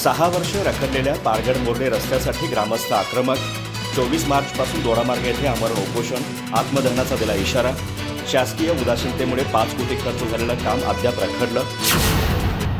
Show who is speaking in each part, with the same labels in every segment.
Speaker 1: सहा वर्ष रखडलेल्या पारगड मोर्डे रस्त्यासाठी ग्रामस्थ आक्रमक. चोवीस मार्चपासून दोडामार्ग येथे आमरण उपोषण आत्मदहनाचा दिला इशारा. शासकीय उदासीनतेमुळे पाच कोटी खर्च झालेलं काम अद्याप रखडलं.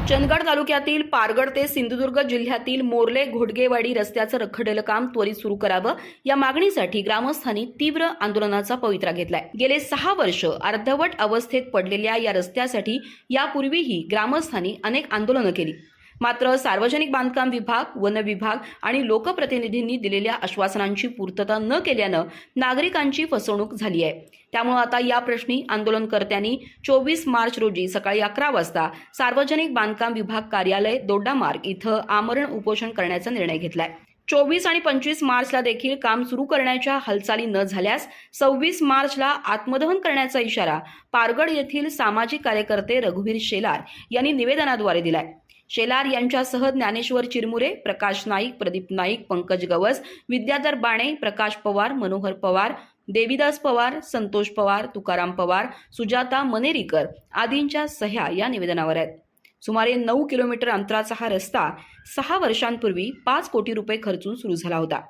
Speaker 2: चंदगड तालुक्यातील पारगड ते सिंधुदुर्ग जिल्ह्यातील मोर्ले घोडगेवाडी रस्त्याचं रखडलेलं काम त्वरित सुरू करावं. या मागणीसाठी ग्रामस्थांनी तीव्र आंदोलनाचा पवित्रा घेतलाय. गेले सहा वर्ष अर्धवट अवस्थेत पडलेल्या या रस्त्यासाठी यापूर्वीही ग्रामस्थांनी अनेक आंदोलनं केली. मात्र सार्वजनिक बांधकाम विभाग वन विभाग आणि लोकप्रतिनिधींनी दिलेल्या आश्वासनांची पूर्तता न केल्यानं नागरिकांची फसवणूक झाली आहे. त्यामुळे आता या प्रश्नी आंदोलनकर्त्यांनी चोवीस मार्च रोजी सकाळी अकरा वाजता सार्वजनिक बांधकाम विभाग कार्यालय दोड्डामार्ग इथं आमरण उपोषण करण्याचा निर्णय घेतलाय. चोवीस आणि पंचवीस मार्चला देखील काम सुरू करण्याच्या हालचाली न झाल्यास सव्वीस मार्चला आत्मदहन करण्याचा इशारा पारगड येथील सामाजिक कार्यकर्ते रघुवीर शेलार यांनी निवेदनाद्वारे दिलाय. शेलार यांच्यासह ज्ञानेश्वर चिरमुरे प्रकाश नाईक प्रदीप नाईक पंकज गवस विद्याधर बाणे प्रकाश पवार मनोहर पवार देविदास पवार संतोष पवार तुकाराम पवार सुजाता मनेरीकर आदींच्या सह्या या निवेदनावर आहेत. सुमारे नऊ किलोमीटर अंतराचा हा रस्ता सहा वर्षांपूर्वी पाच कोटी रुपये खर्चून सुरू झाला होता.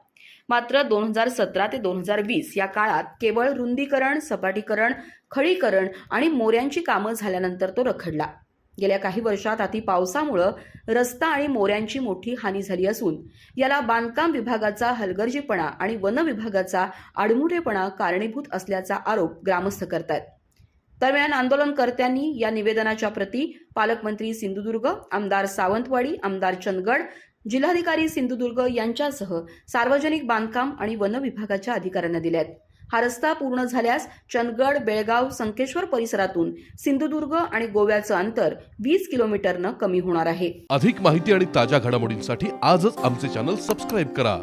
Speaker 2: मात्र दोन हजार सतरा ते दोन हजार वीस या काळात केवळ रुंदीकरण सपाटीकरण खळीकरण आणि मोऱ्यांची कामं झाल्यानंतर तो रखडला. गेल्या काही वर्षात अति पावसामुळं रस्ता आणि मोऱ्यांची मोठी हानी झाली असून याला बांधकाम विभागाचा हलगर्जीपणा आणि वन विभागाचा आडमुठेपणा कारणीभूत असल्याचा आरोप ग्रामस्थ करतायत. दरम्यान आंदोलनकर्त्यांनी या निवेदनाच्या प्रती पालकमंत्री सिंधुदुर्ग आमदार सावंतवाडी आमदार चंदगड जिल्हाधिकारी सिंधुदुर्ग यांच्यासह सार्वजनिक बांधकाम आणि वन विभागाच्या अधिकाऱ्यांना दिल्यात हा रस्ता पूर्ण झाल्यास चंदगड बेळगाव संकेश्वर परिसरातून सिंधुदुर्ग आणि गोव्याचं अंतर वीस किलोमीटरनं कमी होणार आहे.
Speaker 3: अधिक माहिती आणि ताज्या घडामोडींसाठी आजच आमचे चॅनल सबस्क्राईब करा.